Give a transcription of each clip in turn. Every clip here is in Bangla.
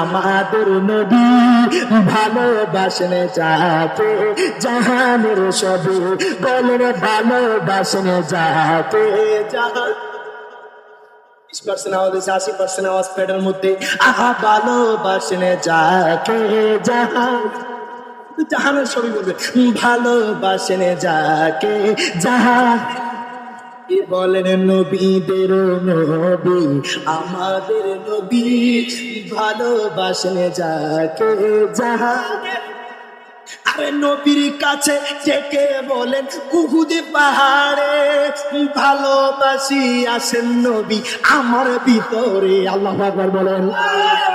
আমাদের নবী, ভালোবাসেন যাকে জাহানের সবে বলেন ভালোবাসেন যাকে জাহান বিশ পার্সেন্ট মধ্যে। আহা, ভালোবাসেন যাকে জাহান কি বলেন নবীদের নবী? আমাদের নবী ভালোবাসেন যাকে জাহান আরে নবীর কাছে ডেকে বলেন, উহুদে পাহাড়ে ভালোবাসি আসেন নবী, আমার ভিতরে আল্লাহ আকবার বলেন।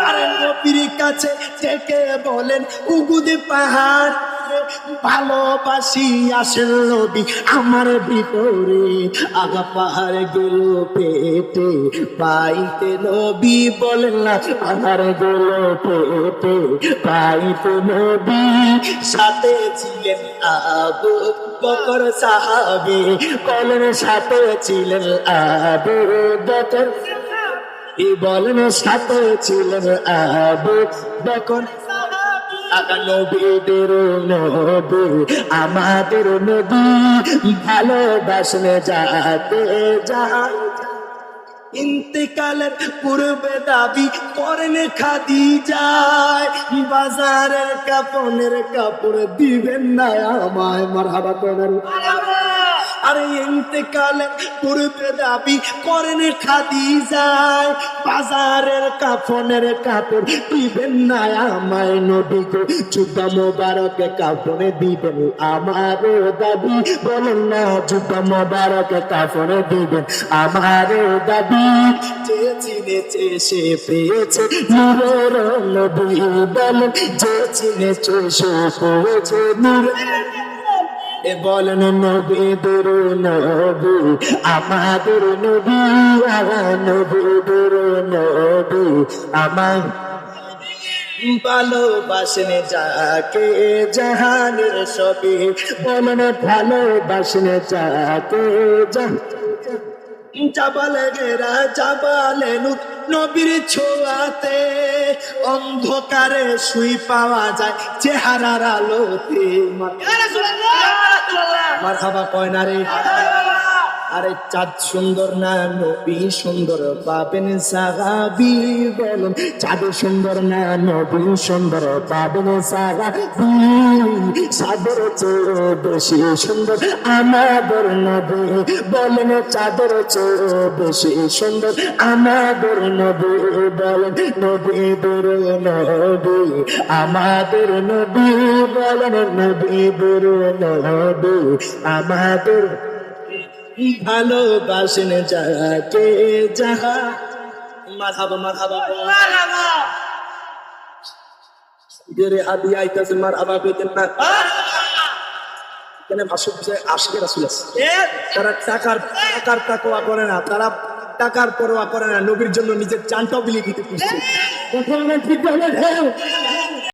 আরে নবীর কাছে ডেকে বলেন, উহুদে পাহাড় ভালোবাসি আসেন নবী আমার ভিতরে। আগা পাহাড় গেল পেটে পাইতে নবী বলেন পাহাড় গেল পেটে পাইতে নবী। সাথে ছিলেন আবু বকর সাহাবে কলের সাথে ছিলেন আবু বকর। বলেন সাথে ছিলেন আবু বকর। নবীদের নবী, আমাদের নবী ভালোবাসলে যাতে যা ইন্তেকালের পূর্বে দাবি করেন খাদি যায় বাজারের কাপনের কাপড় দিবেন না আমায়, মারহাবা করেন। আরে ইন্তেকালের পূর্বে দাবি করেন খাদি যায় বাজারের কাফনের কাপড় দিবেন না আমায় নবী জুতা মোবারকে কাপড়ে দিবেন, আমারও দাবি বলেন না জুতা মোবারকে কাপড়ে দিবেন, আমারও দাবি। যে চিনেছে সে পেয়েছে, নূরের নবী বলেন, যে চিনেছে সে পেয়েছে, নূরের বলেন নবী, দুর নবী, আমাদের নবী নবী, দুর নবী, আমার ভালোবাসেন যাকে, জাহানের সবে বলেন ভালোবাসেন যাকে, জাহান চাবালে গেরা চাবালে নবীর ছোঁয়াতে। অন্ধকারে শুই পাওয়া যায় চেহারার আলোতে। মার খাবা কয় না রে আরে চাঁদ সুন্দর না, নবী সুন্দর পাবেন সাহাবি বলুন। চাঁদ সুন্দর না, নবী সুন্দর পাবেন সাহাবি। চাঁদের চেয়ে বেশি সুন্দর, আমাদের নবী বলেন। চাঁদের চেয়ে বেশি সুন্দর, আমাদের নবী বলেন। নবী দূর নবী, আমাদের নবী বলেন। নবী দূর নবী, আমাদের ভালোবাসেন যাকে যাহা। মারহাবা মারহাবা জোরে হাদি আইতাছে মারহাবা কইতেন না। এখানে যে আশিকে রাসূল আছে তারা টাকার টাকার তাকওয়া করে না তারা টাকার পরোয়া করে না নবীর জন্য নিজের জানটাও বিলিয়ে দিতে বলেন ঠিক হ্যাঁ।